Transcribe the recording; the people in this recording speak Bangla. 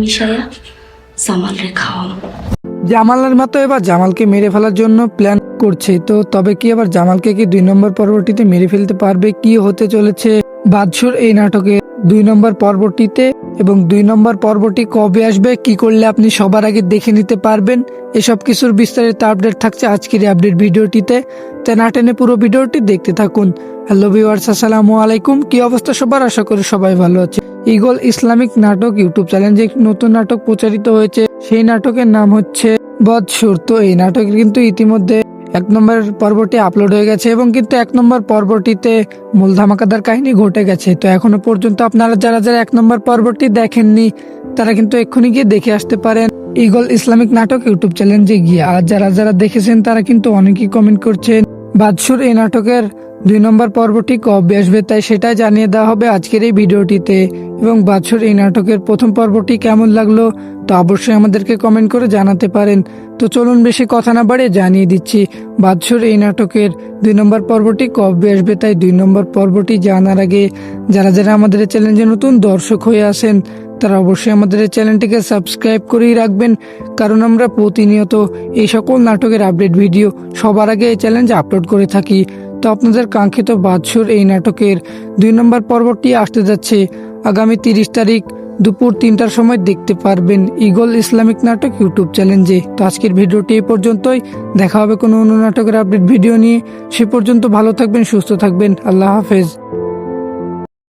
মিশাইয়া মতো এবার জামালকে মেরে ফেলার জন্য প্ল্যান করছে, তো তবে কি এবার জামালকে কি দুই নম্বর পর্বটিতে মেরে ফেলতে পারবে? কি হতে চলেছে? বাদশুর এই নাটকে দুই নম্বর পর্বটিতে এবং দুই নম্বর পর্বটি কবে আসবে, কি করলে আপনি সবার আগে দেখে নিতে পারবেন? এসব কিছুর বিস্তারিত আপডেট থাকছে আজকের আপডেট ভিডিওটিতে। তো না টেনে পুরো ভিডিওটি দেখতে থাকুন। হ্যালো আসসালামু আলাইকুম। কি অবস্থা সবার? আশা করি সবাই ভালো আছে ইগল ইসলামিক নাটক ইউটিউব চ্যানেলে যে নতুন নাটক প্রচারিত হয়েছে, সেই নাটকের নাম হচ্ছে বদসুর। তো এই নাটক কিন্তু ইতিমধ্যে এক নম্বর পর্বটি আপলোড হয়ে গেছে এবং কিন্তু এক নম্বর পর্বটিতে মূল ধামাকাদার কাহিনী ঘটে গেছে। তো এখনও পর্যন্ত আপনারা যারা যারা এক নম্বর পর্বটি দেখেননি, তারা কিন্তু এক্ষুনি গিয়ে দেখে আসতে পারেন ইগল ইসলামিক নাটক ইউটিউব চ্যানেলে গিয়ে। আর যারা যারা দেখেছেন, তারা কিন্তু অনেকেই কমেন্ট করছেন বাদশুর এই নাটকের দুই নম্বর পর্বটি কবে আসবে তাই সেটা জানিয়ে দেওয়া হবে আজকের এই ভিডিওটিতে। এবং বাদশুর এই নাটকের প্রথম পর্বটি কেমন লাগল তো অবশ্যই আমাদেরকে কমেন্ট করে জানাতে পারেন। তো চলুন বেশি কথা না বাড়ে জানিয়ে দিচ্ছি বাদশুর এই নাটকের দুই নম্বর পর্বটি কবে আসবে তাই দুই নম্বর পর্বটি জানার আগে যারা যারা আমাদের চ্যানেলে নতুন দর্শক হয়ে আসেন তারা অবশ্যই আমাদের চ্যানেলটিকে সাবস্ক্রাইব করেই রাখবেন। কারণ আমরা প্রতিনিয়ত এই সকল নাটকের আপডেট ভিডিও সবার আগে এই চ্যালেঞ্জে আপলোড করে থাকি। তো আপনাদের কাঙ্ক্ষিত বাদশুর এই নাটকের দুই নম্বর পর্বটি আসতে যাচ্ছে। আগামী তিরিশ তারিখ দুপুর তিনটার সময় দেখতে পারবেন ইগল ইসলামিক নাটক ইউটিউব চ্যালেঞ্জে তো আজকের ভিডিওটি এ পর্যন্তই। দেখা হবে কোনো অন্য নাটকের আপডেট ভিডিও নিয়ে। সে পর্যন্ত ভালো থাকবেন, সুস্থ থাকবেন। আল্লাহ হাফেজ।